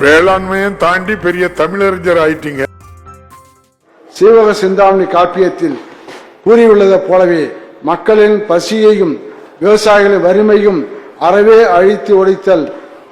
வேளாண்மையும் தாண்டி பெரிய தமிழறிஞர் ஆயிட்டீங்க. சீவக சிந்தாமணி காப்பியத்தில் கூறியுள்ளதை போலவே மக்களின் பசியையும் விவசாயிகளின் வறுமையும் அறவே அழித்து ஒழித்தல்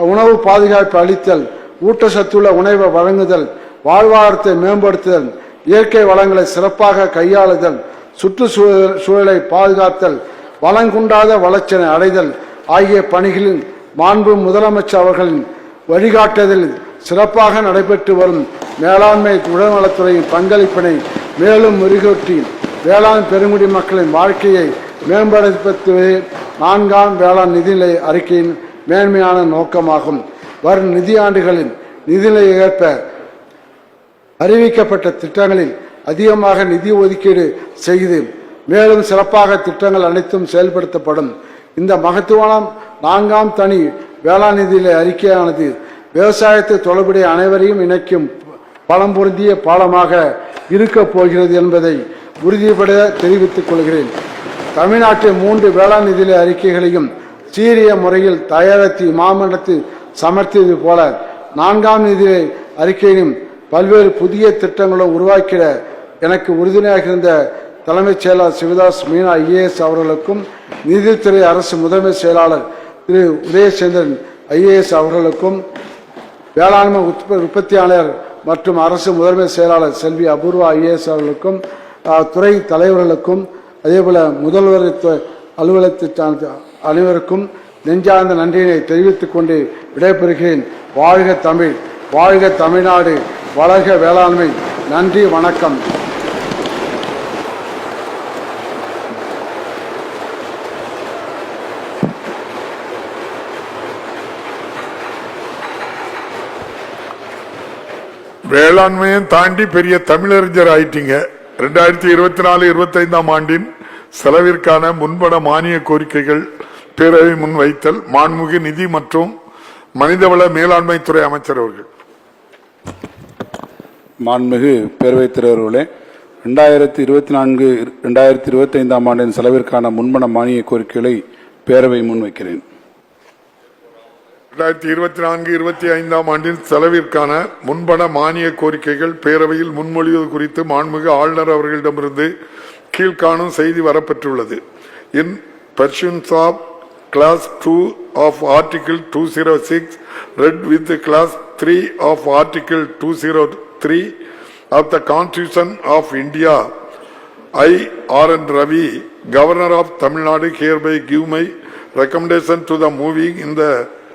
உணவு பாதுகாப்பு அளித்தல் ஊட்டச்சத்துள்ள உணவை வழங்குதல் வாழ்வாதாரத்தை மேம்படுத்துதல் இயற்கை வளங்களை சிறப்பாக கையாளுதல் சுற்றுச்சூழல் சூழலை பாதுகாத்தல் வளங்குண்டாத வளர்ச்சியை அடைதல் ஆகிய பணிகளில் மாண்பு முதலமைச்சர் அவர்களின் வழிகாட்டுதலில் சிறப்பாக நடைபெற்று வரும் மேலாண்மை உடல்நலத்துறையின் பங்களிப்பினை மேலும் மெருகூட்டி வேளாண் பெருங்குடி மக்களின் வாழ்க்கையை மேம்படுத்துவதே நான்காம் வேளாண் நிதிநிலை அறிக்கையின் மேன்மையான நோக்கமாகும். வரும் நிதியாண்டுகளில் நிதிநிலை ஏற்ப அறிவிக்கப்பட்ட திட்டங்களில் அதிகமாக நிதி ஒதுக்கீடு செய்து மேலும் சிறப்பாக திட்டங்கள் அனைத்தும் செயல்படுத்தப்படும். இந்த மகத்துவம் நான்காம் தனி வேளாண் நிதியில அறிக்கையானது விவசாயத்தை தொடர்புடைய அனைவரையும் இணைக்கும் பலம் பொருந்திய பாலமாக இருக்கப் போகிறது என்பதை உறுதிப்பட தெரிவித்துக் கொள்கிறேன். தமிழ்நாட்டின் மூன்று வேளாண் நிதியில அறிக்கைகளையும் சீரிய முறையில் தயாரித்து மாமன்றத்தில் சமர்த்தியது போல நான்காம் நிதி அறிக்கையிலும் பல்வேறு புதிய திட்டங்களும் உருவாக்கிட எனக்கு உறுதுணையாக இருந்த தலைமைச் செயலாளர் சிவதாஸ் மீனா ஐஏஎஸ் அவர்களுக்கும் நீதித்துறை அரசு முதன்மை செயலாளர் திரு உதயசந்திரன் ஐஏஎஸ் அவர்களுக்கும் வேளாண்மை உற்ப- உற்பத்தியாளர் மற்றும் அரசு முதன்மை செயலாளர் செல்வி அபூர்வா ஐஏஎஸ் அவர்களுக்கும் துறை தலைவர்களுக்கும் அதேபோல முதல்வர் அலுவலகத்தை சார்ந்த அனைவருக்கும் நெஞ்சார்ந்த நன்றியினை தெரிவித்துக் கொண்டு விடைபெறுகிறேன். வாழ்க தமிழ் வாழ்க தமிழ்நாடு வளர்க வேளாண்மை. நன்றி வணக்கம். வேளாண்மையும் தாண்டி பெரிய தமிழறிஞர் ஆயிட்டீங்க. ரெண்டாயிரத்தி இருபத்தி நாலு இருபத்தைந்தாம் ஆண்டின் செலவிற்கான முன்பட மானிய கோரிக்கைகள் பேரவை முன்வைத்தல் மாண்புமிகு நிதி மற்றும் மனிதவள மேலாண்மைத்துறை அமைச்சர் அவர்கள். மாண்புமிகு பேரவைத் தலைவர்களே ரெண்டாயிரத்தி இருபத்தி நான்கு ரெண்டாயிரத்தி இருபத்தி ஐந்தாம் ஆண்டின் செலவிற்கான முன்பண மானிய கோரிக்கைகளை பேரவை முன்வைக்கிறேன். ரெண்டாயிரத்தி இருபத்தி நான்கு இருபத்தி ஐந்தாம் ஆண்டின் செலவிற்கான முன்பண மானிய கோரிக்கைகள் பேரவையில் முன்மொழிவது குறித்து மாண்புமிகு ஆளுநர் அவர்களிடமிருந்து கீழ்காணும் செய்தி வரப்பெற்றுள்ளது. In pursuance of clause two of article two zero six read with clause three of article two zero three of the constitution of India I R N Ravi governor of Tamil Nadu hereby give my recommendation to the moving in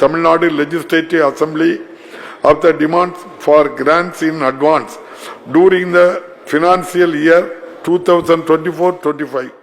Tamil Nadu Legislative Assembly of the demands for grants in advance during the financial year 2024-25.